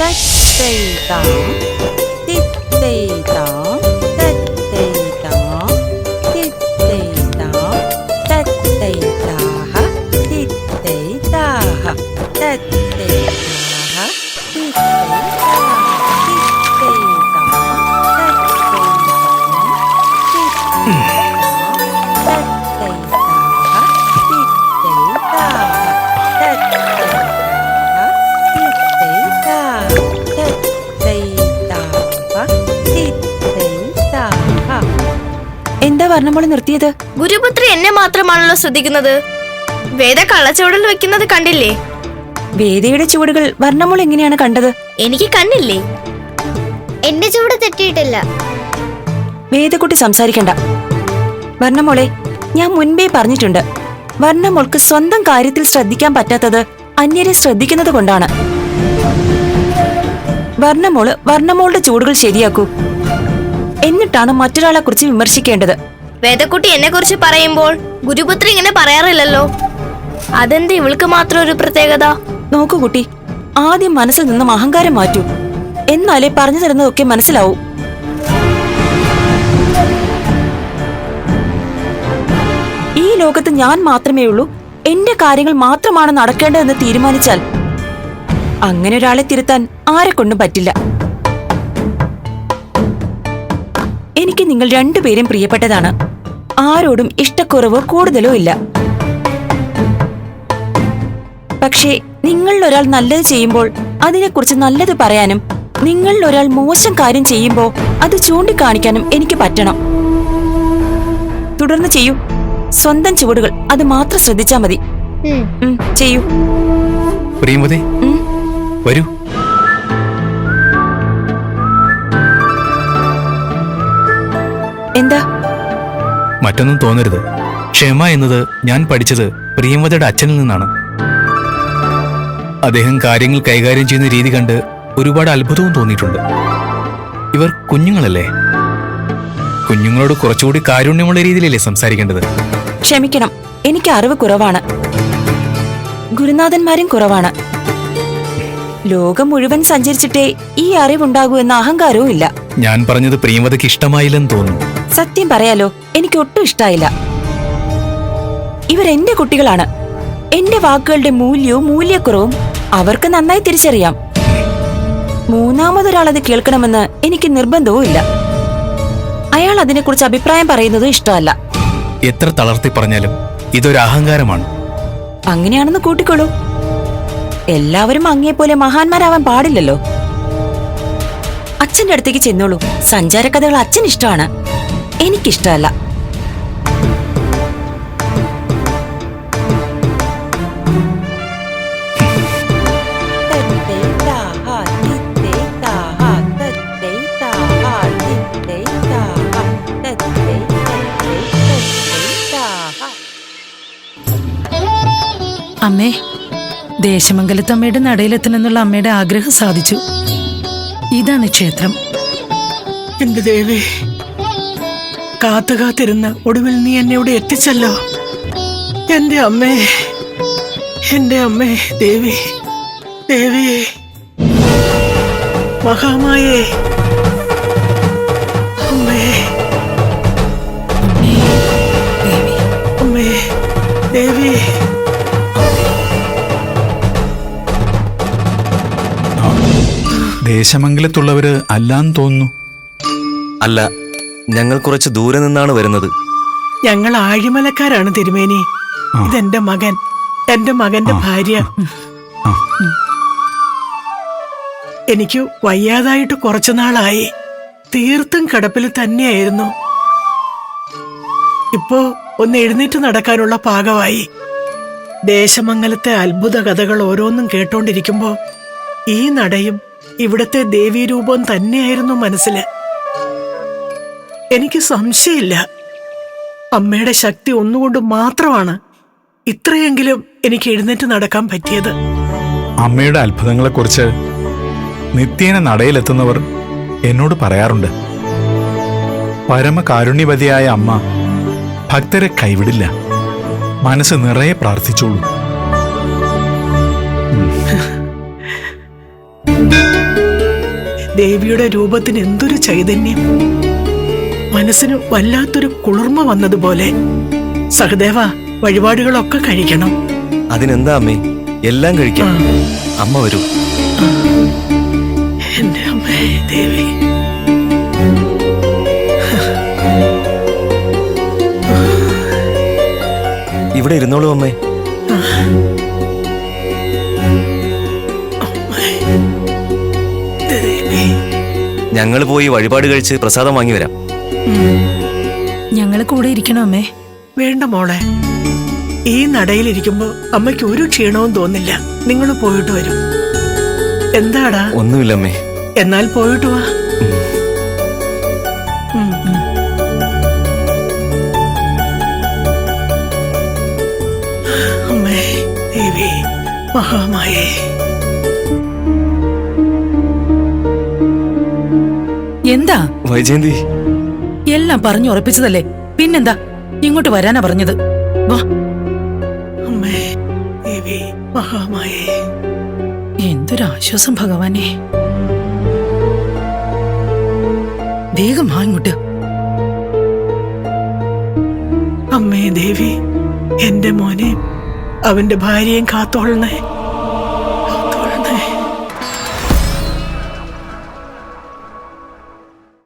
哒哒哒，嘀哒哒，哒哒哒，嘀哒哒，哒哒哈，嘀哒哈，哒哒。വർണമോൾ നിർത്തിയത്? ഗുരുപുത്രി എന്നെ മാത്രമാണല്ലോ ശ്രദ്ധിക്കുന്നത്. വേദ കള്ളച്ചുവടൽ വെക്കുന്നത് കണ്ടില്ലേ? വേദയുടെ ചുവടുകൾ വർണമോൾ എങ്ങനെയാണ് കണ്ടത്? എനിക്ക് കണ്ണില്ലേ? എന്റെ ചുവട് തെറ്റിയിട്ടില്ല. വേദക്കുട്ടി സംസാരിക്കണ്ട. വർണമോളെ ഞാൻ മുൻപേ പറഞ്ഞിട്ടുണ്ട്. വർണമോൾക്ക് സ്വന്തം കാര്യത്തിൽ ശ്രദ്ധിക്കാൻ പറ്റാത്തത് അന്യരെ ശ്രദ്ധിക്കുന്നത് കൊണ്ടാണ്. വർണമോൾ വർണമോളുടെ ചൂടുകൾ ശരിയാക്കൂ. എന്നിട്ടാണ് മറ്റൊരാളെ കുറിച്ച് വിമർശിക്കേണ്ടത്. വേദക്കുട്ടി എന്നെ കുറിച്ച് പറയുമ്പോൾ ഗുരുപുത്രി ഇങ്ങനെ പറയാറില്ലല്ലോ. അതെന്ത് ഇവൾക്ക് മാത്രം ഒരു പ്രത്യേകത? നോക്കൂ കുട്ടി ആദ്യം മനസ്സിൽ നിന്നും അഹങ്കാരം മാറ്റൂ. എന്നാലേ പറഞ്ഞു തരുന്നതൊക്കെ മനസ്സിലാവൂ. ഈ ലോകത്ത് ഞാൻ മാത്രമേ ഉള്ളൂ. എന്റെ കാര്യങ്ങൾ മാത്രമാണ് നടക്കേണ്ടതെന്ന് തീരുമാനിച്ചാൽ അങ്ങനെ ഒരാളെ തിരുത്താൻ ആരെ കൊണ്ടും പറ്റില്ല. എനിക്ക് നിങ്ങൾ രണ്ടുപേരും പ്രിയപ്പെട്ടതാണ്. ആരോടും ഇഷ്ടക്കുറവോ കൂടുതലോ ഇല്ല. പക്ഷേ നിങ്ങളിൽ ഒരാൾ നല്ലത് ചെയ്യുമ്പോൾ അതിനെക്കുറിച്ച് നല്ലത് പറയാനും നിങ്ങളിൽ ഒരാൾ മോശം കാര്യം ചെയ്യുമ്പോൾ അത് ചൂണ്ടിക്കാണിക്കാനും എനിക്ക് പറ്റണം. തുടർന്ന് ചെയ്യൂ. സ്വന്തം ചുവടുകൾ അത് മാത്രം ശ്രദ്ധിച്ചാൽ മതി. ചെയ്യൂ. വരൂ. മറ്റൊന്നും തോന്നരുത്. ക്ഷമ എന്നത് ഞാൻ പഠിച്ചത് പ്രിയമതയുടെ അച്ഛനിൽ നിന്നാണ്. അദ്ദേഹം കാര്യങ്ങൾ കൈകാര്യം ചെയ്യുന്ന രീതി കണ്ട് ഒരുപാട് അത്ഭുതവും തോന്നിയിട്ടുണ്ട്. ഇവർ കുഞ്ഞുങ്ങളല്ലേ? കുഞ്ഞുങ്ങളോട് കുറച്ചുകൂടി കാരുണ്യമുള്ള രീതിയിലല്ലേ സംസാരിക്കേണ്ടത്? ക്ഷമിക്കണം എനിക്ക് അറിവ് കുറവാണ്. ഗുരുനാഥന്മാരും കുറവാണ്. ലോകം മുഴുവൻ സഞ്ചരിച്ചിട്ടേ ഈ അറിവുണ്ടാകൂ എന്ന അഹങ്കാരവും ഇല്ല ഞാൻ പറഞ്ഞത് പ്രിയമതയ്ക്ക് ഇഷ്ടമായില്ലെന്ന് തോന്നുന്നു. സത്യം പറയാലോ എനിക്ക് ഒട്ടും ഇഷ്ടായില്ല. ഇവരെന്റെ കുട്ടികളാണ്. എന്റെ വാക്കുകളുടെ മൂല്യവും മൂല്യക്കുറവും അവർക്ക് നന്നായി തിരിച്ചറിയാം. മൂന്നാമതൊരാളത് കേൾക്കണമെന്ന് എനിക്ക് നിർബന്ധവും ഇല്ല. അയാൾ അതിനെക്കുറിച്ച് അഭിപ്രായം പറയുന്നതും ഇഷ്ടമല്ല. എത്ര തളർത്തി പറഞ്ഞാലും ഇതൊരു അഹങ്കാരമാണ്. അങ്ങനെയാണെന്ന് കൂട്ടിക്കോളൂ. എല്ലാവരും പോലെ മഹാന്മാരാവാൻ പാടില്ലല്ലോ. അച്ഛന്റെ അടുത്തേക്ക് ചെന്നോളൂ. സഞ്ചാര കഥകൾ അച്ഛൻ ഇഷ്ടമാണ്. എനിക്കിഷ്ടമല്ല. അമ്മേ ദേശമംഗലത്തമ്മയുടെ നടയിലെത്തണമെന്നുള്ള അമ്മയുടെ ആഗ്രഹം സാധിച്ചു. ഇതാണ് ക്ഷേത്രം. എന്റെ ദേവി കാത്തു കാത്തിരുന്ന് ഒടുവിൽ നീ എന്നെ ഇവിടെ എത്തിച്ചല്ലോ. എന്റെ അമ്മേ എന്റെ അമ്മേ ദേവി ദേവി മഹാമായേ അമ്മേ അമ്മേ ദേവി. ദേശമംഗലത്തുള്ളവര് അല്ലാന്ന് തോന്നുന്നു. അല്ല ഞങ്ങൾ കുറച്ച് ദൂരെ നിന്നാണ് വരുന്നത്. ഞങ്ങൾ ആഴിമലക്കാരാണ് തിരുമേനി. ഇതെന്റെ മകൻ. എന്റെ മകന്റെ ഭാര്യ. എനിക്ക് വയ്യാതായിട്ട് കുറച്ചു നാളായി. തീർത്തും കിടപ്പിൽ തന്നെയായിരുന്നു. ഇപ്പോ ഒന്ന് എഴുന്നേറ്റ് നടക്കാനുള്ള പാകമായി. ദേശമംഗലത്തെ അത്ഭുത കഥകൾ ഓരോന്നും കേട്ടോണ്ടിരിക്കുമ്പോ ഈ നടയും ഇവിടത്തെ ദേവീരൂപം തന്നെയായിരുന്നു മനസ്സിൽ. എനിക്ക് സംശയമില്ല. അമ്മയുടെ ശക്തി ഒന്നുകൊണ്ട് മാത്രമാണ് ഇത്രയെങ്കിലും എനിക്ക് എഴുന്നേറ്റ് നടക്കാൻ പറ്റിയത്. അമ്മയുടെ അത്ഭുതങ്ങളെക്കുറിച്ച് നിത്യേന നടയിലെത്തുന്നവർ എന്നോട് പറയാറുണ്ട്. പരമകാരുണ്യവതിയായ അമ്മ ഭക്തരെ കൈവിടില്ല. മനസ്സ് നിറയെ പ്രാർത്ഥിച്ചോളൂ. ദേവിയുടെ രൂപത്തിന് എന്തൊരു ചൈതന്യം. മനസ്സിന് വല്ലാത്തൊരു കുളിർമ വന്നതുപോലെ. സഹദേവ വഴിപാടുകളൊക്കെ കഴിക്കണം. അതിനെന്താ അമ്മേ? എല്ലാം കഴിക്കാം. അമ്മ വരൂ. എന്റെ അമ്മേ ദേവി. ഇവിടെ ഇരുന്നോളൂ അമ്മേ. ഞങ്ങൾ പോയി വഴിപാട് കഴിച്ച് പ്രസാദം വാങ്ങി വരാം. ഞങ്ങൾ കൂടെ ഇരിക്കണോ അമ്മേ? വേണ്ട മോളെ. ഈ നടയിലിരിക്കുമ്പോ അമ്മയ്ക്ക് ഒരു ക്ഷീണവും തോന്നില്ല. നിങ്ങൾ പോയിട്ട് വരും. എന്താടാ? ഒന്നുമില്ല അമ്മേ. എന്നാൽ പോയിട്ട് വാ. അമ്മേ ദേവി മഹാമായേ. എന്താ? വൈജയന്തി എല്ലാം പറഞ്ഞു ഉറപ്പിച്ചതല്ലേ? പിന്നെന്താ? ഇങ്ങോട്ട് വരാനാ പറഞ്ഞത്. വാ. അമ്മേ ദേവി മഹാമായേ. എന്തൊരാശ്വാസം ഭഗവാനെ. വേഗം വാ ഇങ്ങോട്ട്. അമ്മേ ദേവി എന്റെ മോനെ അവന്റെ ഭാര്യയും കാത്തോളണേ.